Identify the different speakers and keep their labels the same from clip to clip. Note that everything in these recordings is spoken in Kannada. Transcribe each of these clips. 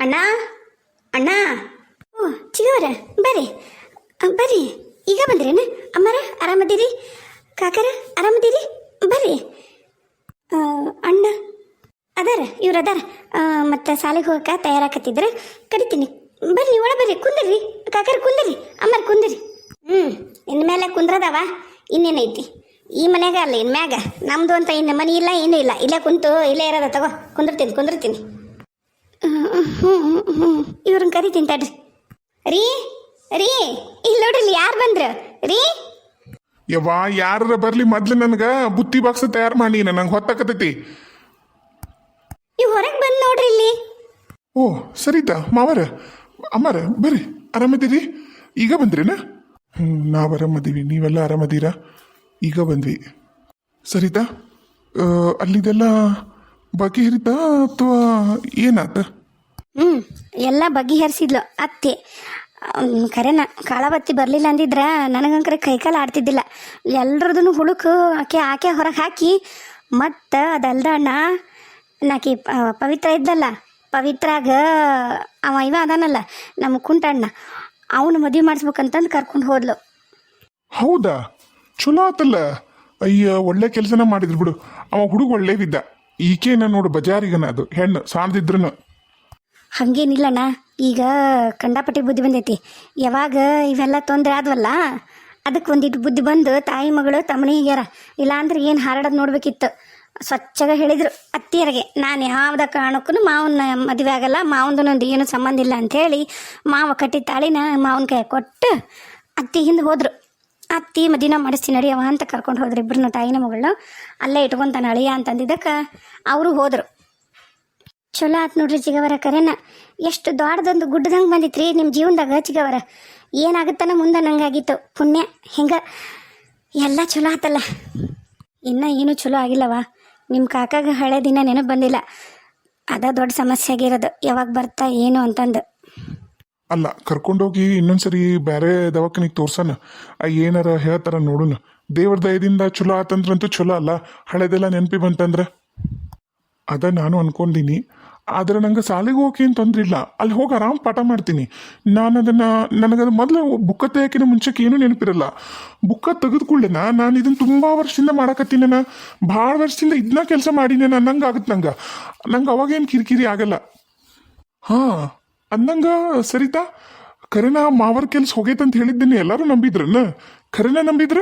Speaker 1: ಅಣ್ಣ? ಅಣ್ಣ? ಓ ಚಿಗವರ ಬರ್ರಿ. ಬರ್ರಿ. ಈಗ ಬಂದ್ರೇನ? ಅಮ್ಮರ, ಆರಾಮದಿರಿ? ಕಾಕರ, ಆರಾಮದಿರಿ? ಬರ್ರಿ. ಅಣ್ಣ. ಅದಾರ, ಇವ್ರು ಅದಾರ. ಮತ್ತು ಶಾಲೆಗೆ ಹೋಗಕ್ಕೆ ತಯಾರಾಕತ್ತಿದ್ರೆ ಕರಿತೀನಿ. ಬರ್ರಿ ಒಳ ಬರ್ರಿ, ಕುಂದ್ರಿ. ಕಾಕರ, ಕುಂದಿರಿ. ಅಮ್ಮರ್, ಕುಂದಿರಿ. ಹ್ಞೂ ಇನ್ಮೇಲೆ ಮೇಲೆ ಕುಂದ್ರದವ. ಇನ್ನೇನೈತಿ? ಈ ಮನೆಯಾಗ ಅಲ್ಲ ಇನ್ಮ್ಯಾಗ ನಮ್ದು ಅಂತ ಇನ್ನು ಮನೆ ಇಲ್ಲ, ಏನೂ ಇಲ್ಲ. ಇಲ್ಲೇ ಕುಂತು, ಇಲ್ಲೇ ಇರೋದ ತಗೋ. ಕುಂದಿರ್ತೀನಿ ಕುಂದಿರ್ತೀನಿ. ಹ್ಞೂ ಹ್ಞೂ ಇವ್ರನ್ನ ಕರಿತೀನಿ ತಡ್ರಿ ರೀ ರೀ ಇಲ್ಲಿ ನೋಡ್ರಿ ಇಲ್ಲಿ ಯಾರು ಬಂದ್ರು? ರೀ.
Speaker 2: ಯವ್ವ ಯಾರ ಬರ್ಲಿ ಮೊದ್ಲು ನನಗ ಬುತ್ತಿ ಬಾಕ್ಸ್ ತಯಾರು ಮಾಡಿ ನಂಗೆ ಹೊತ್ತಾಕತೈತಿ
Speaker 1: ಇವ್ ಹೊರಗೆ ಬಂದು ನೋಡ್ರಿ ಇಲ್ಲಿ.
Speaker 2: ಓ ಸರಿತಾ ಮಾವರ ಅಮ್ಮಾರ ಬರ್ರಿ ಆರಾಮದಿರಿ? ಈಗ ಬಂದ್ರೇನ? ಹ್ಞೂ ನಾವು ಆರಾಮದೀವಿ ನೀವೆಲ್ಲ ಆರಾಮದೀರಾ? ಈಗ ಬಂದ್ವಿ. ಸರಿತಾ ಅಲ್ಲಿದೆಲ್ಲ ಬಗೆಹರಿತಾ ಅಥವಾ ಏನಾತ
Speaker 1: ಹ್ಞೂ ಎಲ್ಲ ಬಗೆಹರಿಸಿದ್ಲು ಅತ್ತೆ. ಖರೇನ ಕಾಳಬತ್ತಿ ಬರಲಿಲ್ಲ ಅಂದಿದ್ರ ನನಗಂಕರೆ ಕೈಕಾಲು ಆಡ್ತಿದ್ದಿಲ್ಲ. ಎಲ್ರದೂ ಹುಳುಕು ಆಕೆ ಆಕೆ ಹೊರಗೆ ಹಾಕಿ ಮತ್ತು ಅದಲ್ದ ಅಣ್ಣ ನಾಕಿ ಪವಿತ್ರ ಇದ್ದಲ್ಲ ಪವಿತ್ರಾಗ ಅವ ಇವ ಅದಾನಲ್ಲ ನಮ್ಮ ಕುಂಟಣ್ಣ ಅವನು ಮದುವೆ ಮಾಡಿಸ್ಬೇಕಂತಂದು ಕರ್ಕೊಂಡು ಹೋದ್ಲು.
Speaker 2: ಹೌದಾ? ಚಲೋ ಆತಲ್ಲ. ಅಯ್ಯ ಒಳ್ಳೆ ಕೆಲಸನ ಮಾಡಿದ್ರು ಬಿಡು. ಅವ ಹುಡುಗ ಒಳ್ಳೇವಿದ್ದ ಈಕೇನ ನೋಡು, ಬಜಾರಿಗನ ಅದು, ಹೆಣ್ಣು ಸಾಣದಿದ್ರು
Speaker 1: ಹಾಗೇನಿಲ್ಲಣ್ಣ, ಈಗ ಕಂಡಾಪಟ್ಟಿ ಬುದ್ಧಿ ಬಂದೈತಿ. ಯಾವಾಗ ಇವೆಲ್ಲ ತೊಂದರೆ ಆದ್ವಲ್ಲ ಅದಕ್ಕೆ ಒಂದಿಟ್ಟು ಬುದ್ಧಿ ಬಂದು ತಾಯಿ ಮಗಳು ತಮ್ಮನಿಗ್ಯಾರ ಇಲ್ಲಾಂದ್ರೆ ಏನು ಹಾರಾಡೋದು ನೋಡ್ಬೇಕಿತ್ತು. ಸ್ವಚ್ಛಗ ಹೇಳಿದ್ರು ಅತ್ತಿಯರಿಗೆ, ನಾನು ಯಾವ್ದ ಕಾರಣಕ್ಕೂ ಮಾವನ ಮದುವೆ ಆಗಲ್ಲ ಮಾವಂದನೊಂದು ಏನು ಸಂಬಂಧ ಇಲ್ಲ ಅಂಥೇಳಿ ಮಾವ ಕಟ್ಟಿ ತಾಳಿನ ಮಾವನ ಕೈ ಕೊಟ್ಟು ಅತ್ತಿ ಹಿಂದೆ ಹೋದ್ರು. ಅತ್ತಿ ಮದಿನ ಮಾಡಿಸ್ತೀನಿ ನಡಿಯವ ಅಂತ ಕರ್ಕೊಂಡು ಹೋದ್ರು ಇಬ್ಬರನ್ನ ತಾಯಿನ ಮಗಳನ್ನ. ಅಲ್ಲೇ ಇಟ್ಕೊಂತಾನೆ ಅಳಿಯ ಅಂತಂದಿದ್ದಕ್ಕೆ ಅವರು ಹೋದರು. ಚಲೋ ಆತ್ ನೋಡ್ರಿ ಚಿಗವರ ಕರೆನ. ಎಷ್ಟು ದೊಡ್ಡದೊಂದು ಗುಡ್ಡದಂಗೆ ಬಂದಿತ್ರಿ ನಿಮ್ಮ ಜೀವನದಾಗ ಚಿಗವರ. ಏನಾಗುತ್ತಾನ ಮುಂದೆ ನಂಗಾಗಿತ್ತು. ಪುಣ್ಯ, ಹೆಂಗ? ಎಲ್ಲ ಚಲೋ ಆತಲ್ಲ. ಇನ್ನ ಏನು ಚಲೋ ಆಗಿಲ್ಲವ ನಿಮ್ಮ ಕಾಕಾಗ ಹಳೆ ದಿನ ನೆನಪು ಬಂದಿಲ್ಲ. ಅದ ದೊಡ್ಡ ಸಮಸ್ಯೆ ಆಗಿರೋದು ಯಾವಾಗ ಬರ್ತಾ, ಏನು ಅಂತಂದು.
Speaker 2: ಅಲ್ಲ, ಕರ್ಕೊಂಡೋಗಿ ಇನ್ನೊಂದ್ಸರಿ ಬೇರೆ ದವಾಖಾನಿಗೆ ತೋರ್ಸನ. ಆ ಏನಾರ ಹೇಳ್ತಾರ ನೋಡೋಣ ದೇವ್ರ ದಯದಿಂದ ಚಲೋ ಆತಂದ್ರಂತೂ ಚಲೋ ಅಲ್ಲ, ಹಳೆದೆಲ್ಲ ನೆನಪಿ ಬಂತಂದ್ರೆ? ಅದ ನಾನು ಅನ್ಕೊಂಡಿನಿ. ಆದ್ರೆ ನಂಗೆ ಸಾಲಿಗೆ ಹೋಗಿ ಏನು ತೊಂದ್ರೆ ಇಲ್ಲ ಅಲ್ಲಿ ಹೋಗಿ ಆರಾಮ್ ಪಾಠ ಮಾಡ್ತೀನಿ. ನಾನು ಅದನ್ನ ನನಗದು ಮೊದಲು ಬುಕ್ಕ ತೆಗಿಯೋಕಿನ ಮುಂಚೆಗೆ ಏನೂ ನೆನಪಿರಲ್ಲ. ಬುಕ್ಕ ತೆಗೆದುಕೊಳ್ಳೆನ ನಾನು ಇದನ್ನ ತುಂಬಾ ವರ್ಷದಿಂದ ಮಾಡಕತ್ತೀನ ಭಾಳ ವರ್ಷದಿಂದ ಇದನ್ನ ಕೆಲಸ ಮಾಡಿನೇನ. ನಂಗೆ ಆಗುತ್ತೆ ನಂಗೆ. ನಂಗೆ ಅವಾಗೇನು ಕಿರಿಕಿರಿ ಆಗಲ್ಲ. ಹಾ. ಅಂದಂಗ, ಸರಿತಾ? ಖರೇನ ಮಾವರ್ ಕೆಲ್ಸ ಹೋಗೈತಂತ ಹೇಳಿದ್ದೀನಿ ಎಲ್ಲರೂ ನಂಬಿದ್ರನ್ನ? ಖರೇನ ನಂಬಿದ್ರ?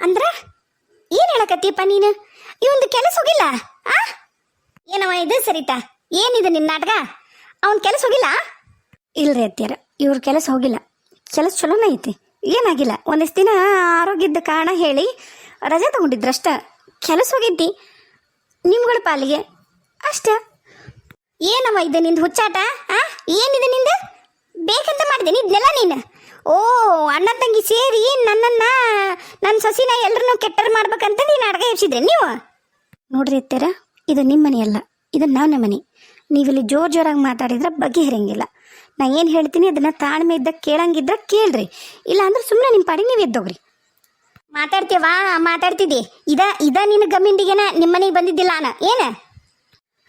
Speaker 1: ಅಂದ್ರ? ಏನ್ ಹೇಳಕತ್ತೀಪ ನೀನು? ಇವಂದು ಕೆಲಸ ಹೋಗಿಲ್ಲ, ಆ? ಏನವ ಇದು, ಸರಿತಾ? ಏನಿದೆ ನಿನ್ನ ನಾಟಕ? ಅವನ್ ಕೆಲಸ ಹೋಗಿಲ್ಲ? ಇಲ್ರಿ ಅತ್ತಿಯರ, ಇವ್ರ ಕೆಲಸ ಹೋಗಿಲ್ಲ. ಕೆಲಸ ಚಲೋನೇ ಐತಿ. ಏನಾಗಿಲ್ಲ, ಒಂದಿಷ್ಟು ದಿನ ಆರೋಗ್ಯದ ಕಾರಣ ಹೇಳಿ ರಜೆ ತಗೊಂಡಿದ್ರಷ್ಟ. ಕೆಲಸ ಹೋಗಿದ್ದಿ, ನಿಮ್ಗಳ ಪಾಲಿಗೆ. ಅಷ್ಟ. ಏನವ ಇದು ನಿಂದು ಹುಚ್ಚಾಟ, ಆ? ಏನಿದೆ ನಿಂದು? ಬೇಕಂತ ಮಾಡಿದೆ ಇದನ್ನೆಲ್ಲ ನೀನು? ಓ ಅಣ್ಣ ತಂಗಿ ಸೇರಿ ನನ್ನನ್ನ ನನ್ನ ಸೊಸಿನ ಎಲ್ರನ್ನೂ ಕೆಟ್ಟರ್ ಮಾಡ್ಬೇಕಂತ ನೀನು ಅಡ್ಗ ಎಬ್ಸಿದ್ರೆ ನೀವು? ನೋಡ್ರಿ ಅತ್ತೆರ, ಇದು ನಿಮ್ಮ ಮನೆಯಲ್ಲ ಇದು ನನ್ನ ಮನೆ. ನೀವಿಲ್ಲಿ ಜೋರ್ ಜೋರಾಗಿ ಮಾತಾಡಿದ್ರೆ ಬಗೆಹರಂಗಿಲ್ಲ ನಾ ಏನು ಹೇಳ್ತೀನಿ ಅದನ್ನು ತಾಳ್ಮೆ ಇದ್ದ ಕೇಳಂಗಿದ್ರೆ ಕೇಳ್ರಿ. ಇಲ್ಲಾಂದ್ರೆ ಸುಮ್ಮನೆ ನಿಮ್ಮ ಪಾಡಿ ನೀವು ಎದ್ದೋಗ್ರಿ. ಮಾತಾಡ್ತೀವಾ ಮಾತಾಡ್ತಿದ್ದಿ. ಇದ ಇದ ನಿನ್ನ ಗಮ್ಮಿಂದಿಗೆನ ನಿಮ್ಮ ಮನೆಗೆ ಬಂದಿದ್ದಿಲ್ಲ ಅಣ್ಣ ಏನ?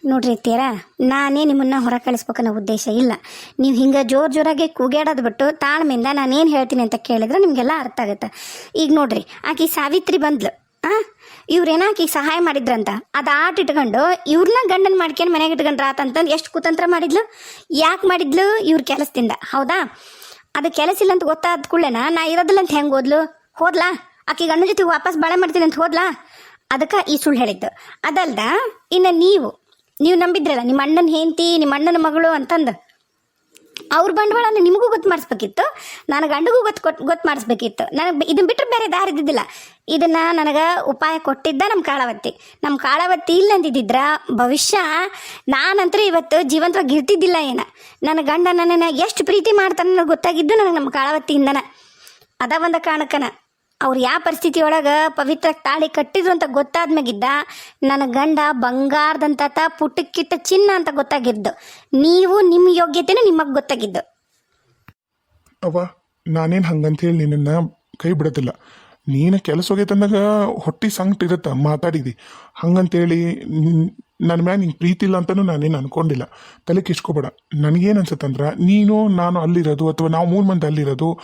Speaker 1: ನೋಡ್ರಿ ತೀರಾ ನಾನೇ ನಿಮ್ಮನ್ನ ಹೊರ ಕಳಿಸ್ಬೇಕನ್ನೋ ಉದ್ದೇಶ ಇಲ್ಲ. ನೀವು ಹಿಂಗೆ ಜೋರ್ ಜೋರಾಗಿ ಕೂಗ್ಯಾಡೋದು ಬಿಟ್ಟು ತಾಳ್ಮೆಯಿಂದ ನಾನೇನು ಹೇಳ್ತೀನಿ ಅಂತ ಕೇಳಿದ್ರೆ ನಿಮಗೆಲ್ಲ ಅರ್ಥ ಆಗುತ್ತೆ. ಈಗ ನೋಡ್ರಿ, ಆಕೆ ಸಾವಿತ್ರಿ ಬಂದ್ಲು. ಆ, ಇವ್ರೇನ ಆಕೆಗೆ ಸಹಾಯ ಮಾಡಿದ್ರಂತ. ಅದು ಆಟ ಇಟ್ಕೊಂಡು ಇವ್ರನ್ನ ಗಂಡನ ಮಾಡ್ಕೊಂಡು ಮನೆಗೆ ಇಟ್ಕೊಂಡ್ರ ಆತಂತಂದು ಎಷ್ಟು ಕುತಂತ್ರ ಮಾಡಿದ್ಲು? ಯಾಕೆ ಮಾಡಿದ್ಲು ಇವ್ರ ಕೆಲಸದಿಂದ? ಹೌದಾ? ಅದು ಕೆಲಸ ಇಲ್ಲ ಅಂತ ಗೊತ್ತಾದ ಕೂಡಲೇನ ನಾ ಇರೋದಿಲ್ಲ ಅಂತ ಹೆಂಗೆ ಹೋದ್ಲು ಹೋದ್ಲಾ? ಆಕೆ ಗಂಡನ ಜೊತೆಗೆ ವಾಪಸ್ ಬಾಳೆ ಮಾಡ್ತೀನಿ ಅಂತ ಹೋದ್ಲಾ? ಅದಕ್ಕೆ ಈ ಸುಳ್ಳು ಹೇಳಿದ್ದು. ಅದಲ್ದ, ಇನ್ನು ನೀವು ನೀವು ನಂಬಿದ್ರಲ್ಲ, ನಿಮ್ಮ ಅಣ್ಣನ ಹೆಂಡತಿ, ನಿಮ್ಮ ಅಣ್ಣನ ಮಗಳು ಅಂತಂದು. ಅವ್ರ ಬಂಡವಾಳನ ನಿಮಗೂ ಗೊತ್ತು ಮಾಡಿಸ್ಬೇಕಿತ್ತು ನನ್ನ ಗಂಡಗೂ ಗೊತ್ತು ಕೊಟ್ಟು ಗೊತ್ತು ಮಾಡಿಸ್ಬೇಕಿತ್ತು ನನಗೆ ಇದನ್ನ ಬಿಟ್ಟರೆ ಬೇರೆ ದಾರಿ ಇದ್ದಿದ್ದಿಲ್ಲ. ಇದನ್ನು ನನಗೆ ಉಪಾಯ ಕೊಟ್ಟಿದ್ದ ನಮ್ಮ ಕಾಳವತ್ತಿ ನಮ್ಮ ಕಾಳವತ್ತಿ ಇಲ್ಲ ಅಂದಿದ್ದಿದ್ರ ಭವಿಷ್ಯ ನಾನಂತೂ ಇವತ್ತು ಜೀವಂತವಾಗಿ ಇರ್ತಿದ್ದಿಲ್ಲ ಏನ. ನನ್ನ ಗಂಡ ನನ್ನನ್ನು ಎಷ್ಟು ಪ್ರೀತಿ ಮಾಡ್ತಾನೆ ಗೊತ್ತಾಗಿದ್ದು ನನಗೆ ನಮ್ಮ ಕಾಳವತ್ತಿಯಿಂದನ ಅದ ಒಂದು ಕಾರಣಕ್ಕನ ಅವ್ರು ಯಾವ ಪರಿಸ್ಥಿತಿ ಒಳಗೆ ಪವಿತ್ರ ತಾಳಿ ಕಟ್ಟಿದ್ರು ಅಂತ ಗೊತ್ತಾದ್ಮ್ಯಾಗಿದ್ದ, ನನ್ನ ಗಂಡ ಬಂಗಾರದಂತ ಪುಟ್ಟಕ್ಕಿಟ್ಟ ಚಿನ್ನ ಅಂತ ಗೊತ್ತಾಗಿದ್ದು. ನೀವು ನಿಮ್ಮ ಯೋಗ್ಯತೆನೂ ನಿಮಗೆ ಗೊತ್ತಾಗಿದ್ದು.
Speaker 2: ಅವ್ವ, ನಾನೇನು ಹಂಗಂತ ಹೇಳಿ ನಿನ್ನ ಕೈ ಬಿಡೋದಿಲ್ಲ ನೀನು ಕೆಲಸ ಹೋಗೈತಂದಾಗ ಹೊಟ್ಟಿ ಸಂಕಟ ಇರತ್ತ ಮಾತಾಡಿದಿ. ಹಂಗಂತೇಳಿ ನನ್ನ ಮ್ಯಾಗ ನಿಂಗೆ ಪ್ರೀತಿ ಇಲ್ಲ ಅಂತಲೂ ನಾನೇನು ಅನ್ಕೊಂಡಿಲ್ಲ. ತಲೆ ಕಿಸ್ಕೋಬೇಡ ನನಗೇನು ಅನ್ಸುತ್ತಂದ್ರೆ, ನೀನು, ನಾನು ಅಲ್ಲಿರೋದು ಅಥವಾ ನಾವು ಮೂರು ಮಂದಿ ಅಲ್ಲಿರೋದು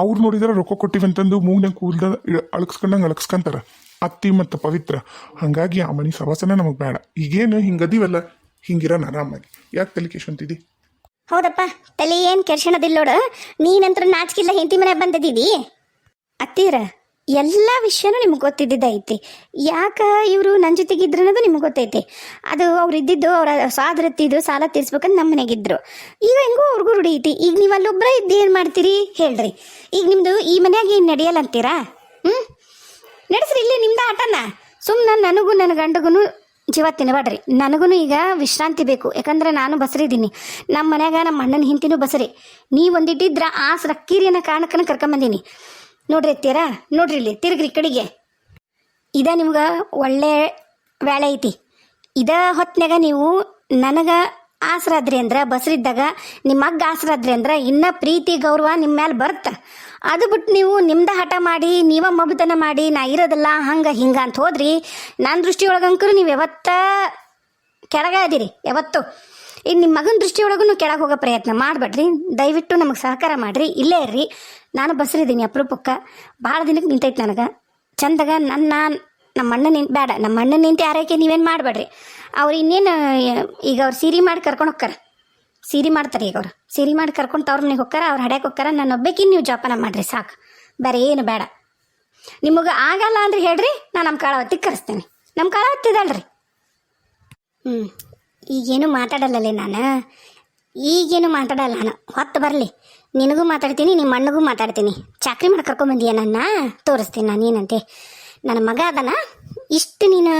Speaker 2: ಅವ್ರು ನೋಡಿದ್ರೆ ರೊಕ್ಕ ಕೊಟ್ಟಿವಿ ಅಂತಂದು ಮೂಗ್ನಾಗ ಕೂಲ್ದ ಅಳಕ್ಸ್ಕೊಂಡಂಗೆ ಅಳಕ್ಸ್ಕೊಂತಾರ. ಅತ್ತಿ ಮತ್ತು ಪವಿತ್ರ. ಹಾಗಾಗಿ ಆ ಮನೆ ಸವಾಸನ ನಮಗೆ ಬೇಡ. ಈಗೇನು ಹಿಂಗದಿವಲ್ಲ ಹಿಂಗಿರೋಣ ಆರಾಮಾಗಿ. ಯಾಕೆ ತಲೆ ಕೆಸ್ಕೊಂತಿದ್ದಿ
Speaker 1: ಹೌದಪ್ಪ, ತಲೆ ಏನು ಕೆರ್ಸಣದಿಲ್ಲ ನೋಡು. ನೀನಂತ್ರ ನಾಚಿಕಿಲ್ಲ ಹೆಂಡತಿ ಮನೆ ಬಂದದಿದಿ ಅತ್ತೀರ ಎಲ್ಲ ವಿಷಯನೂ ನಿಮ್ಗೆ ಗೊತ್ತಿದ್ದಿದ್ದೈತಿ. ಯಾಕ ಇವರು ನನ್ನ ಜೊತೆಗಿದ್ರು ಅನ್ನೋದು ನಿಮ್ಗೆ ಗೊತ್ತೈತಿ. ಅದು ಅವ್ರು ಇದ್ದಿದ್ದು ಅವ್ರ ಸ್ವಾದೃತ್ತಿದ್ದು ಸಾಲ ತೀರ್ಸ್ಬೇಕಂತ ನಮ್ಮ ಮನೆಗಿದ್ರು ಈಗ ಹೆಂಗೂ ಅವ್ರಿಗೂ ರೂಢಿ ಐತಿ. ಈಗ ನೀವು ಅಲ್ಲೊಬ್ಬರ ಇದ್ದು ಏನು ಮಾಡ್ತೀರಿ? ಹೇಳ್ರಿ. ಈಗ ನಿಮ್ಮದು ಈ ಮನ್ಯಾಗ ಏನು ನಡೆಯಲ್ಲ ಅಂತೀರಾ? ಹ್ಞೂ ನಡೆಸ್ರಿ, ಇಲ್ಲಿ ನಿಮ್ದು ಆಟನ. ಸುಮ್ಮನೆ ನನಗೂ ನನ್ನ ಗಂಡಗೂ ಜೀವ ತಿನ್ನಬೇಡ್ರಿ ನನಗೂ ಈಗ ವಿಶ್ರಾಂತಿ ಬೇಕು. ಯಾಕಂದ್ರೆ ನಾನು ಬಸರಿದ್ದೀನಿ. ನಮ್ಮ ಮನ್ಯಾಗ ನಮ್ಮ ಅಣ್ಣನ ಹಿಂತಿನೂ ಬಸರಿ. ನೀವು ಒಂದಿಟ್ಟಿದ್ರ ಆ ರಕ್ಕೀರಿ ಅನ್ನೋ ಕಾರಣಕ್ಕನ ಕರ್ಕೊಂಬಂದೀನಿ. ನೋಡ್ರಿ ಎತ್ತೀರಾ ನೋಡ್ರಿ ಇಲ್ಲಿ, ತಿರುಗ್ರಿ ಕಡೆಗೆ. ಇದ ನಿಮ್ಗೆ ಒಳ್ಳೆ ವೇಳೆ ಐತಿ. ಇದ ಹೊತ್ನ್ಯಾಗ ನೀವು ನನಗೆ ಆಸರಾದ್ರಿ ಅಂದ್ರೆ, ಬಸರಿದ್ದಾಗ ನಿಮ್ಮ ಮಗ್ಗ ಆಸರಾದ್ರಿ ಅಂದ್ರೆ, ಇನ್ನ ಪ್ರೀತಿ, ಗೌರವ ನಿಮ್ಮ ಮೇಲೆ ಬರುತ್ತೆ. ಅದು ಬಿಟ್ಟು ನೀವು ನಿಮ್ದ ಹಠ ಮಾಡಿ, ನೀವ ಮಗುತನ ಮಾಡಿ, ನಾ ಇರೋದಲ್ಲ, ಹಂಗ, ಹಿಂಗ ಅಂತ ಹೋದ್ರಿ ನನ್ನ ದೃಷ್ಟಿಯೊಳಗಂಕರು ನೀವು ಯಾವತ್ತ ಕೆಳಗ ಅದೀರಿ ಯಾವತ್ತು. ಇನ್ನು ನಿಮ್ಮ ಮಗನ ದೃಷ್ಟಿಯೊಳಗೂ ಕೆಳಗೆ ಹೋಗೋ ಪ್ರಯತ್ನ ಮಾಡಬೇಡ್ರಿ. ದಯವಿಟ್ಟು ನಮಗೆ ಸಹಕಾರ ಮಾಡಿರಿ. ಇಲ್ಲೇ ಇರ್ರಿ. ನಾನು ಬಸರಿದ್ದೀನಿ ಅಪರೂಪಕ್ಕೆ. ಭಾಳ ದಿನಕ್ಕೆ ನಿಂತೈತೆ ನನಗೆ. ಚಂದಾಗ ನನ್ನ ನಮ್ಮ ಅಣ್ಣ ನಿಂತು ಬೇಡ, ನಮ್ಮ ಅಣ್ಣ ನಿಂತು ಆರೈಕೆ ನೀವೇನು ಮಾಡಬೇಡ್ರಿ. ಅವ್ರು ಇನ್ನೇನು, ಈಗ ಅವ್ರು ಸೀರೆ ಮಾಡಿ ಕರ್ಕೊಂಡು ಹೋಗ್ತಾರ ಸೀರೆ ಮಾಡ್ತಾರೆ ಈಗ ಅವ್ರು. ಸೀರೆ ಮಾಡಿ ಕರ್ಕೊಂಡು ತವ್ರ ಮನೆಗೆ ಹೋಗ್ತಾರ ಅವ್ರು ಹಡ್ಯಾಕೆ ಹೋಗ್ತಾರ ನಾನು ಒಬ್ಬಾಕಿ ನೀವು ಜೋಪಾನ ಮಾಡಿರಿ ಸಾಕು. ಬೇರೆ ಏನು ಬೇಡ. ನಿಮಗೆ ಆಗಲ್ಲ ಅಂದ್ರೆ ಹೇಳ್ರಿ, ನಾನು ನಮ್ಮ ಕಾಳವತ್ತಿಗೆ ಕರೆಸ್ತೇನೆ. ನಮ್ಮ ಕಾಳವತ್ತಿದಲ್ರಿ ಹ್ಞೂ ಈಗೇನು ಮಾತಾಡಲ್ಲಲ್ಲೇ ನಾನು? ಈಗೇನು ಮಾತಾಡಲ್ಲ ನಾನು? ಹೊತ್ತು ಬರಲಿ. ನಿನಗೂ ಮಾತಾಡ್ತೀನಿ ನಿಮ್ಮ ಅಣ್ಣಗೂ ಮಾತಾಡ್ತೀನಿ. ಚಾಕ್ರಿ ಮಾಡಿ ಕರ್ಕೊಂಬಂದೀಯ ನನ್ನ? ತೋರಿಸ್ತೀನಿ ನಾನು ಏನಂತೆ. ನನ್ನ ಮಗ ಅದನ? ಇಷ್ಟು ನೀನು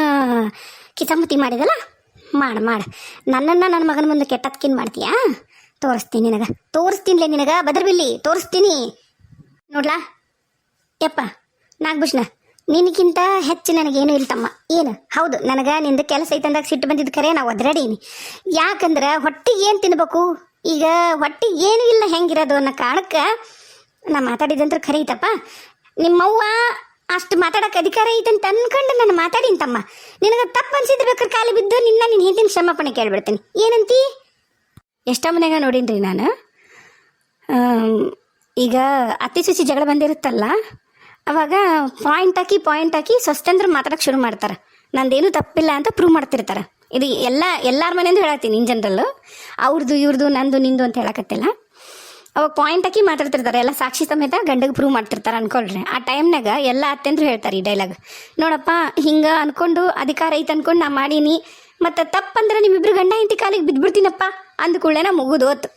Speaker 1: ಕಿತಾಮತಿ ಮಾಡಿದಲ್ಲ? ಮಾಡು ಮಾಡು. ನನ್ನನ್ನು ನನ್ನ ಮಗನ ಮುಂದೆ ಕೆಟ್ಟದ್ಕಿನ್ ಮಾಡ್ತೀಯಾ? ತೋರಿಸ್ತೀನಿ ನಿನಗೆ. ತೋರಿಸ್ತೀನಿಲೇ ನಿನಗೆ, ಬದರ್ಬಿಲ್ಲಿ. ತೋರಿಸ್ತೀನಿ. ನೋಡ್ಲಾ? ಯಪ್ಪ, ನಾಗಭೂಷಣ, ನಿನಗಿಂತ ಹೆಚ್ಚು ನನಗೇನು ಇಲ್ಲ ತಮ್ಮ. ಏನು? ಹೌದು, ನನಗೆ ನಿಂದು ಕೆಲಸ ಐತಂದಾಗ ಸಿಟ್ಟು ಬಂದಿದ್ದು ಕರೆ ನಾವು ಒದ್ರಾಡೀನಿ ಯಾಕಂದ್ರೆ ಹೊಟ್ಟಿಗೆ ಏನು ತಿನ್ಬೇಕು? ಈಗ ಹೊಟ್ಟೆ ಏನು ಇಲ್ಲ ಹೆಂಗಿರೋದು ಅನ್ನೋ ಕಾರಣಕ್ಕೆ ನಾ ಮಾತಾಡಿದಂತ್ರ ಖರೀತಪ್ಪ ನಿಮ್ಮವ್ವ ಅಷ್ಟು ಮಾತಾಡೋಕೆ ಅಧಿಕಾರ ಐತಂತ ಅನ್ಕೊಂಡು ನಾನು ಮಾತಾಡೀನಿ ತಮ್ಮ. ನಿನಗೆ ತಪ್ಪು ಅನ್ಸಿದ್ರೆ ಬೇಕಾದ್ರೆ ಖಾಲಿ ಬಿದ್ದು ನಿನ್ನ ನಿನ್ನ ಹಿಂದಿನ ಕ್ಷಮಾಪಣೆ ಕೇಳ್ಬಿಡ್ತೀನಿ. ಏನಂತಿ? ಎಷ್ಟೋ ಮನೆಗ ನೋಡೀನಿ ನಾನು. ಈಗ ಅತಿ ಸುಸಿ ಜಗಳ ಬಂದಿರುತ್ತಲ್ಲ, ಅವಾಗ ಪಾಯಿಂಟ್ ಹಾಕಿ ಪಾಯಿಂಟ್ ಹಾಕಿ ಸ್ವಸ್ಥಂದ್ರೆ ಮಾತಾಡಕ್ಕೆ ಶುರು ಮಾಡ್ತಾರೆ. ನಂದೇನು ತಪ್ಪಿಲ್ಲ ಅಂತ ಪ್ರೂವ್ ಮಾಡ್ತಿರ್ತಾರೆ. ಇದು ಎಲ್ಲ, ಎಲ್ಲರ ಮನೆಯಿಂದ ಹೇಳತ್ತೀನಿ ಇನ್ ಜನರಲ್ಲು ಅವ್ರದ್ದು ಇವ್ರದ್ದು ನಂದು, ನಿಂದು ಅಂತ ಹೇಳಕತ್ತಿಲ್ಲ. ಅವಾಗ ಪಾಯಿಂಟ್ ಹಾಕಿ ಮಾತಾಡ್ತಿರ್ತಾರೆ, ಎಲ್ಲ ಸಾಕ್ಷಿ ಸಮೇತ ಗಂಡಗೆ ಪ್ರೂವ್ ಮಾಡ್ತಿರ್ತಾರೆ ಅನ್ಕೊಳ್ರಿ. ಆ ಟೈಮ್ನಾಗ ಎಲ್ಲ ಅತ್ತೆಂದ್ರು ಹೇಳ್ತಾರೆ ಈ ಡೈಲಾಗ್ ನೋಡಪ್ಪ, ಹಿಂಗೆ ಅನ್ಕೊಂಡು ಅಧಿಕಾರ ಐತೆ ಅನ್ಕೊಂಡು ನಾ ಮಾಡೀನಿ, ಮತ್ತು ತಪ್ಪಂದ್ರೆ ನಿಮ್ಮಿಬ್ರು ಗಂಡ ಇಂತಿ ಕಾಲಿಗೆ ಬಿದ್ದುಬಿಡ್ತೀನಪ್ಪ ಅಂದ ಕೂಡಲೇ ಹೋತು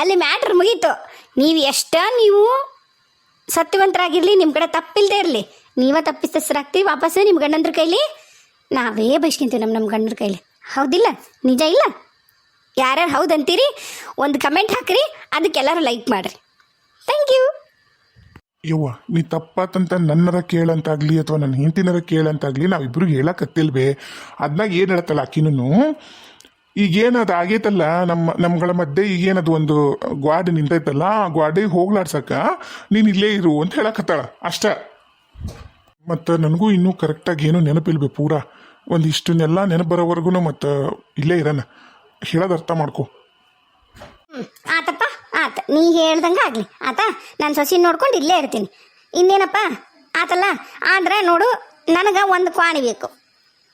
Speaker 1: ಅಲ್ಲಿ ಮ್ಯಾಟ್ರ್ ಮುಗೀತು. ನೀವು ಎಷ್ಟ ನೀವು ಸತ್ಯವಂತರಾಗಿರ್ಲಿ ನಿಮ್ಮ ಕಡೆ ತಪ್ಪಿಲ್ದೇ ಇರಲಿ. ನೀವೇ ತಪ್ಪಿಸ್ತಸ್ರಾಗ್ತೀವಿ ವಾಪಸ್ ನಿಮ್ಮ ಗಂಡಂದ್ರ ಕೈಲಿ ನಾವೇ ಬೈಸ್ಕೊಂತೀವಿ ನಮ್ಮ ನಮ್ಮ ಗಂಡನ ಕೈಲಿ. ಹೌದಿಲ್ಲ? ನಿಜ ಇಲ್ಲ? ಯಾರ್ಯಾರು ಹೌದಂತೀರಿ? ಒಂದು ಕಮೆಂಟ್ ಹಾಕ್ರಿ ಅದಕ್ಕೆಲ್ಲರೂ ಲೈಕ್ ಮಾಡಿರಿ. ಥ್ಯಾಂಕ್ ಯು
Speaker 2: ಯವ್ವ, ನೀ ತಪ್ಪಾತಂತ ನನ್ನರ ಕೇಳಂತಾಗ್ಲಿ ಅಥವಾ ನನ್ನ ಹೆಂಡತಿನರ ಕೇಳಂತಾಗ್ಲಿ ನಾವಿಬ್ರಿಗೆ ಹೇಳಕತ್ತಿಲ್ವೇ? ಅದ್ನಾಗ ಏನು ಹೇಳತ್ತಲ್ಲ ಆಕಿನೂ ಈಗೇನು ಅದು ಆಗೈತಲ್ಲ, ನಮ್ಮ, ನಮ್ಗಳ ಮಧ್ಯೆ ಈಗೇನದು ಒಂದು ಗ್ವಾಡಿ ನಿಂತೈತಲ್ಲ, ಆ ಗ್ವಾಡಿಗೆ ಹೋಗ್ಲಾಡ್ಸಕ್ಕ ನೀನು ಇಲ್ಲೇ ಇರು ಅಂತ ಹೇಳಕತ್ತಾಳ. ಅಷ್ಟ. ಮತ್ತು ನನಗೂ ಇನ್ನೂ ಕರೆಕ್ಟಾಗಿ ಏನೂ ನೆನಪಿಲ್ಬೆ ಪೂರ? ಒಂದಿಷ್ಟನ್ನೆಲ್ಲ ನೆನಪು ಬರೋವರೆಗೂ ಮತ್ತು ಇಲ್ಲೇ ಇರೋಣ ಹೇಳೋದು ಅರ್ಥ ಮಾಡ್ಕೊ.
Speaker 1: ಆತಪ್ಪ, ಆತ. ನೀ ಹೇಳ್ದಂಗೆ ಆಗಲಿ. ಆತ, ನಾನು ಸೊಸಿ ನೋಡ್ಕೊಂಡು ಇಲ್ಲೇ ಇರ್ತೀನಿ. ಇನ್ನೇನಪ್ಪ? ಆತಲ್ಲ, ಆದ್ರೆ ನೋಡು, ನನಗೆ ಒಂದು ಕ್ವಾಣಿ ಬೇಕು.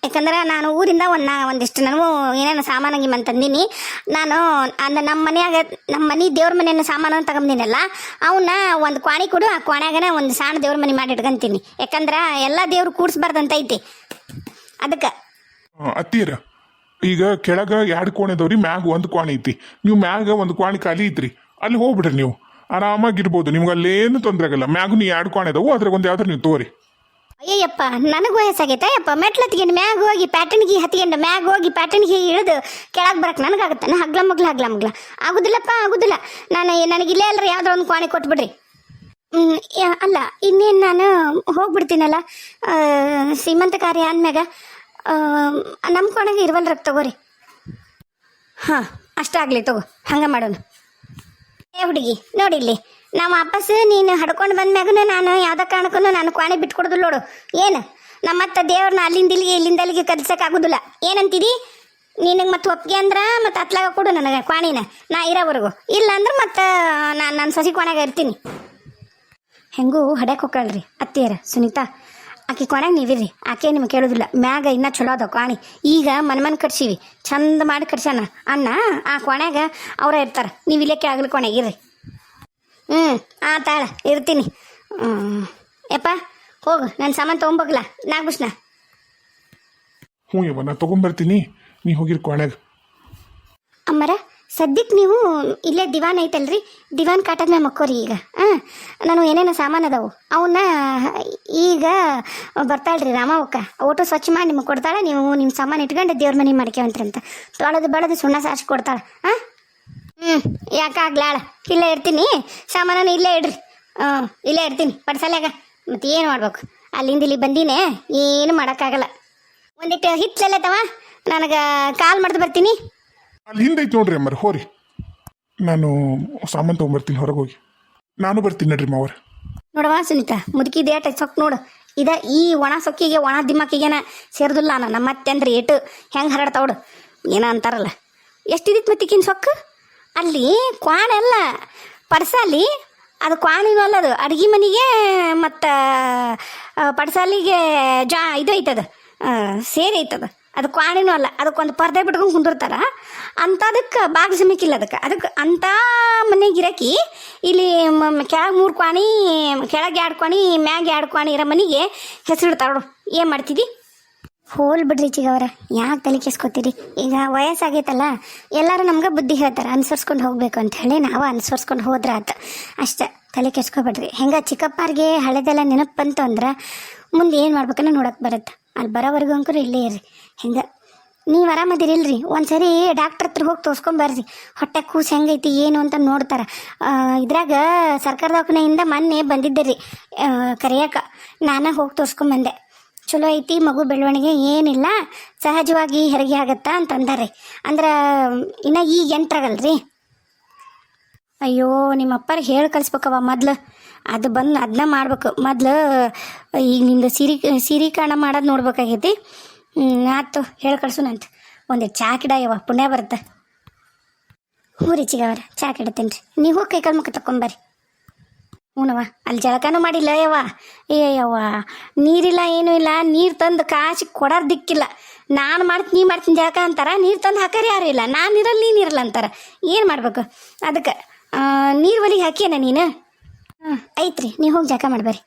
Speaker 1: ಯಾಕಂದ್ರೆ ನಾನು ಊರಿಂದ ಒಂದು ನಾ ಒಂದಿಷ್ಟು ನಾನು ಏನೇನು ಸಾಮಾನು ಮನೆ ತಂದೀನಿ. ನಾನು ಅಂದ ನಮ್ಮ ಮನೆಯಾಗ ನಮ್ಮ ಮನೆ ದೇವ್ರ ಮನೆಯನ್ನು ಸಾಮಾನು ತಗೊಂಬಂದಿನಲ್ಲ ಅವನ್ನ ಒಂದು ಕ್ವಾಣಿ ಕೊಡು, ಆ ಕ್ವಾಣ್ಯಾಗನ ಒಂದು ಸಣ್ಣ ದೇವ್ರ ಮನೆ ಮಾಡಿ ಇಟ್ಕೊಂತೀನಿ. ಯಾಕಂದ್ರೆ ಎಲ್ಲ ದೇವ್ರು ಕೂಡ್ಸ್ಬಾರ್ದಂತ ಐತಿ ಅದಕ್ಕೆ.
Speaker 2: ಅತ್ತೀರ. ಈಗ ಕೆಳಗ ಎರಡು ಕೋಣೆ ಅದಾವ್ರಿ ಮ್ಯಾಗ ಒಂದು ಕೋಣೆ ಐತಿ. ನೀವು ಮ್ಯಾಗ ಒಂದು ಕೋಣೆ ಖಾಲಿ ಐತ್ರಿ ಅಲ್ಲಿ ಹೋಗ್ಬಿಡ್ರಿ ನೀವು. ಆರಾಮಾಗಿರ್ಬೋದು ನಿಮ್ಗೆ ಅಲ್ಲೇನು ತೊಂದರೆ ಆಗಲ್ಲ. ಮ್ಯಾಗು ನೀವು ಎರಡು ಕೋಣೆ ಅದಾವು ಅದ್ರಾಗ ಒಂದು ಯಾವ್ದಾರು ನೀವು ತೋರಿ.
Speaker 1: ಅಯ್ಯಪ್ಪ ನನಗೂ ವಯಸ್ಸಾಗೈತೆ? ಅಯ್ಯಪ್ಪ ಮೆಟ್ಲು ಹತ್ಕೊಂಡು ಮ್ಯಾಗ ಹೋಗಿ ಪ್ಯಾಟರ್ನ್ಗೆ ಹತ್ಕೊಂಡು ಮ್ಯಾಗ ಹೋಗಿ ಪ್ಯಾಟರ್ನ್ಗೆ ಇಳಿದು ಕೆಳಗೆ ಬರಕ್ಕೆ ನನಗಾಗತ್ತ. ನಾನು ಹಗ್ಲ ಮಗ್ಲ ಹಗ್ಲ ಮಗ್ಲ. ಆಗುದಿಲ್ಲಪ್ಪ ಆಗುದಿಲ್ಲ. ನಾನು ನನಗಿಲ್ಲೇ ಅಲ್ರಿ ಯಾವ್ದಾರ ಒಂದು ಕೋಣೆ ಕೊಟ್ಬಿಡ್ರಿ. ಅಲ್ಲ, ಇನ್ನೇನು ನಾನು ಹೋಗ್ಬಿಡ್ತೀನಲ್ಲ ಸೀಮಂತ ಕಾರ್ಯ ಅಂದ್ಮ್ಯಾಗ ಇರುವಲ್ಲ ಇರುವಲ್ರ ತಗೋರಿ. ಹಾಂ ಅಷ್ಟಾಗಲಿ ತಗೋ, ಹಂಗೆ ಮಾಡೋಣ ಏ ಹುಡುಗಿ ನೋಡಿಲ್ಲಿ ನಾವು ವಾಪಸ್ ನೀನು ಹಡ್ಕೊಂಡು ಬಂದ್ಮ್ಯಾಗನು ನಾನು, ಯಾವುದೋ ಕಾರಣಕ್ಕೂ ನಾನು ಕ್ವಾಣೆ ಬಿಟ್ಕೊಡ್ದಿಲ್ಲ ನೋಡು. ಏನು ನಮ್ಮ ಮತ್ತೆ ದೇವ್ರನ್ನ ಅಲ್ಲಿಂದ ಇಲ್ಲಿಗೆ ಇಲ್ಲಿಂದ ಅಲ್ಲಿಗೆ ಆಗೋದಿಲ್ಲ ಏನಂತೀರಿ ನಿನಗೆ ಮತ್ತೆ ಒಪ್ಪಿಗೆ ಅಂದ್ರೆ ಮತ್ತೆ ಅತ್ಲಾಗ ಕೊಡು ನನಗೆ ಕ್ವಾಣಿನ ನಾ ಇರೋವರೆಗೂ. ಇಲ್ಲ ಅಂದ್ರೆ ಮತ್ತೆ ನಾನು ನನ್ನ ಸಸಿ ಕ್ವಾಣಾಗ ಇರ್ತೀನಿ. ಹೆಂಗೂ ಹಡ್ಯಾಕೆ ಹೋಗ್ಕಳ್ರಿ. ಅತ್ತಿಯರ ಸುನೀತಾ ಆಕೆ ಕೊನೆಗೆ ನೀವಿರ್ರಿ. ಆಕೆ ನಿಮ್ಗೆ ಕೇಳೋದಿಲ್ಲ. ಮ್ಯಾಗ ಇನ್ನ ಚಲೋ ಅದಾವ ಕಾಣಿ. ಈಗ ಮನ್ಮನ್ ಮನೆ ಕಟ್ಸೀವಿ. ಚಂದ ಮಾಡಿ ಕಟ್ಸ್ಯಾನ. ಅಣ್ಣ ಆ ಕೊನೆಗ ಅವರ ಇರ್ತಾರೆ. ನೀವು ಇಲ್ಲೇ ಆಗಲಿ ಕೊನೆಗೆ ಇರ್ರಿ. ಹ್ಞೂ ತಾಳ ಇರ್ತೀನಿ. ಯಪ್ಪ ಹೋಗು. ನನ್ನ ಸಾಮಾನು ತೊಗೊಂಬೋಗ್ಲ. ನಾಗ್ಬಿಸ್ನ
Speaker 2: ಹ್ಞೂ ಯವ್ವ ನಾ ತೊಗೊಂಬರ್ತೀನಿ ನೀ ಹೋಗಿರ್ ಕೊನೆಗೆ.
Speaker 1: ಅಮ್ಮರ ಸದ್ಯಕ್ಕೆ ನೀವು ಇಲ್ಲೇ ದಿವಾನ್ ಐತಲ್ರಿ? ದಿವಾನ್ ಕಾಟದ ಮ್ಯಾಗ ಮಕ್ಕೋರಿ ಈಗ. ಹಾಂ ನಾನು ಏನೇನೋ ಸಾಮಾನು ಅದಾವು? ಅವನ್ನ ಈಗ ಬರ್ತಾಳ್ರಿ ರಾಮವಕ್ಕ ಊಟ ಸ್ವಚ್ಛ ಮಾಡಿ ನಿಮಗೆ ಕೊಡ್ತಾಳೆ, ನೀವು ನಿಮ್ಮ ಸಾಮಾನು ಇಟ್ಕೊಂಡು ದೇವ್ರ ಮನೆ ಮಾಡ್ಕೊಂತ್ರಿ ಅಂತ. ತೊಳೆದು ಬೆಳೆದು ಸುಣ್ಣ ಸಾರಿಸಿ ಕೊಡ್ತಾಳೆ. ಹಾಂ ಹ್ಞೂ ಯಾಕಾಗ್ಲಾಳ ಇಲ್ಲೇ ಇರ್ತೀನಿ. ಸಾಮಾನು ಇಲ್ಲೇ ಇಡ್ರಿ. ಹ್ಞೂ ಇಲ್ಲೇ ಇರ್ತೀನಿ. ಪಡ್ಸಲ್ಯಾಗ. ಮತ್ತೆ ಏನು ಮಾಡ್ಬೇಕು? ಅಲ್ಲಿಂದ ಇಲ್ಲಿ ಬಂದೀನಿ, ಏನು ಮಾಡೋಕ್ಕಾಗಲ್ಲ. ಒಂದಿಟ್ಟು ಹಿತ್ಲೆಲ್ಲ ತವ. ನನಗೆ ಕಾಲ್ ಮಾಡ್ದು ಬರ್ತೀನಿ.
Speaker 2: ಅಲ್ಲಿ ಹಿಂದೈತೆ ನೋಡ್ರಿ ಅಮ್ಮರ್ ಹೋರಿ. ನಾನು ಸಾಮಾನು ತೊಗೊಂಬರ್ತೀನಿ ಹೊರಗೆ ಹೋಗಿ. ನಾನು ಬರ್ತೀನಿ ನಡ್ರಿ ಮಾವರ.
Speaker 1: ನೋಡವಾ ಸುನೀತಾ, ಮುದುಕಿ ದೇಟ ಸೊಕ್ ನೋಡು. ಇದ ಈ ಒಣ ಸೊಕ್ಕಿಗೆ, ಒಣ ದಿಮ್ಮಕ್ಕಿಗೇನ ಸೇರ್ದಿಲ್ಲ ನಾನು. ನಮ್ಮ ಅತ್ತೆ ಅಂದ್ರೆ ಏಟು. ಹೆಂಗೆ ಹರಡ್ತಾವಡು ಏನ ಅಂತಾರಲ್ಲ. ಎಷ್ಟಿದಿತ್ತು ಮತ್ತಿಕ್ಕಿನ ಸೊಕ್ಕು? ಅಲ್ಲಿ ಕ್ವಾಣ ಅಲ್ಲ ಪಡ್ಸಾಲಿ, ಅದು ಕ್ವಾಣಿನಲ್ಲ ಅದು, ಅಡುಗೆ ಮನೆಗೆ ಮತ್ತು ಪಡ್ಸಾಲಿಗೆ ಜಾ ಇದು ಐತದ. ಸೇರಿ ಐತದ. ಅದು ಕ್ವಾಣಿನೂ ಅಲ್ಲ ಅದಕ್ಕೊಂದು ಪರ್ದೆ ಬಿಟ್ಕೊಂಡು ಕುಂದಿರ್ತಾರ. ಅಂಥದಕ್ಕೆ ಬಾಗಿಲು ಸಮೀಕಿಲ್ಲ ಅದಕ್ಕೆ. ಅದಕ್ಕೆ ಅಂಥ ಮನೆಗೆ ಇರಕಿ ಇಲ್ಲಿ ಕೆಳಗೆ ಮೂರು ಕ್ವಾಣಿ, ಕೆಳಗೆ ಎರಡು ಕ್ವಾಣಿ, ಮ್ಯಾಗೆ ಎರಡು ಕ್ವಾಣಿ ಇರೋ ಮನೆಗೆ ಹೆಸರಿಡ್ತಾಳು ಏನು ಮಾಡ್ತಿದ್ದಿ ಹೋಲ್ ಬಿಡ್ರಿ ಚಿಗವರ ಯಾಕೆ ತಲೆ ಕೆಸ್ಕೋತೀರಿ? ಈಗ ವಯಸ್ಸಾಗೈತಲ್ಲ, ಎಲ್ಲರೂ ನಮ್ಗೆ ಬುದ್ಧಿ ಹೇಳ್ತಾರೆ, ಅನುಸರಿಸ್ಕೊಂಡು ಹೋಗ್ಬೇಕು ಅಂತ ಹೇಳಿ ನಾವು ಅನುಸರಿಸ್ಕೊಂಡು ಹೋದ್ರೆ ಆತ. ಅಷ್ಟೇ, ತಲೆ ಕೆಸ್ಕೊಬೇಡ್ರಿ. ಹೆಂಗೆ ಚಿಕ್ಕಪ್ಪಾರಿಗೆ ಹಳೆದೆಲ್ಲ ನೆನಪು ಬಂತು ಅಂದ್ರೆ ಮುಂದೆ ಏನು ಮಾಡ್ಬೇಕನ್ನ ನೋಡಕ್ಕೆ ಬರುತ್ತೆ. ಅಲ್ಲಿ ಬರೋವರೆಗೂ ಅಂಕರು ಇಲ್ಲೇ ಇರ್ರಿ. ಹೆಂಗೆ, ನೀವು ಆರಾಮದಿರಿಲ್ರಿ? ಒಂದ್ಸರಿ ಡಾಕ್ಟ್ರ್ ಹತ್ರ ಹೋಗಿ ತೋರ್ಸ್ಕೊಂಬರ್ರಿ ಹೊಟ್ಟೆ ಕೂಸು ಹೆಂಗೈತಿ, ಏನು ಅಂತ ನೋಡ್ತಾರೆ. ಇದ್ರಾಗ ಸರ್ಕಾರ ದವಾಖಾನೆಯಿಂದ ಮೊನ್ನೆ ಬಂದಿದ್ದೆ ರೀ ಕರಿಯಕ. ನಾನು ಹೋಗಿ ತೋರ್ಸ್ಕೊಂಬಂದೆ ಚಲೋ ಐತಿ, ಮಗು ಬೆಳವಣಿಗೆ ಏನಿಲ್ಲ, ಸಹಜವಾಗಿ ಹೆರಿಗೆ ಆಗತ್ತಾ ಅಂತಂದಾರೆ ಅಂದ್ರೆ, ಇನ್ನು ಈಗ ಎಂಟ್ರಾಗಲ್ರಿ ಅಯ್ಯೋ ನಿಮ್ಮ ಅಪ್ಪಾರ ಹೇಳಿ ಕಳಿಸ್ಬೇಕವ ಮೊದ್ಲು. ಅದು ಬಂದು ಅದನ್ನ ಮಾಡ್ಬೇಕು. ಮೊದ್ಲು, ಈಗ ನಿಮ್ದು ಸಿರಿ ಸಿರೀಕರಣ ಮಾಡೋದು ನೋಡ್ಬೇಕಾಗೈತಿ. ಆಯ್ತು, ಹೇಳಿ ಕಳ್ಸುನಂತ ಒಂದು ಚಾ ಕಿಡ ಯಾವ ಪುಣ್ಯ ಬರುತ್ತೆ. ಹ್ಞೂ ರೀ ಚಿಗವರ, ಚಾ ಕಿಡತೇನೆ ರೀ. ನೀವು ಹೋಗಿ ಕೈಕಾಲು ಮುಖ ತಕೊಂಬರ್ರಿ ಹ್ಞೂನವ್ವ, ಅಲ್ಲಿ ಜಳಕನೂ ಮಾಡಿಲ್ಲ ಯವ್ವ ಏ ಯವ್ವ ನೀರಿಲ್ಲ, ಏನೂ ಇಲ್ಲ. ನೀರು ತಂದು ಕಾಸಿ ಕೊಡೋರು ದಿಕ್ಕಿಲ್ಲ. ನಾನು ಮಾಡ್ತೀನಿ ನೀ ಮಾಡ್ತೀನಿ ಜಳಕ ಅಂತಾರ. ನೀರು ತಂದು ಹಾಕೋರು ಯಾರು ಇಲ್ಲ. ನಾನು ಇರಲ್ಲ ನೀನು ಇರಲ್ಲ ಅಂತಾರ. ಏನು ಮಾಡ್ಬೇಕು? ಅದಕ್ಕೆ ನೀರು ಒಲಿಗೆ ಹಾಕಿಯನ ನೀನು? ಐತ್ರಿ ನೀವು ಹೋಗಿ ಜಳಕ ಮಾಡ್ಬರ್ರಿ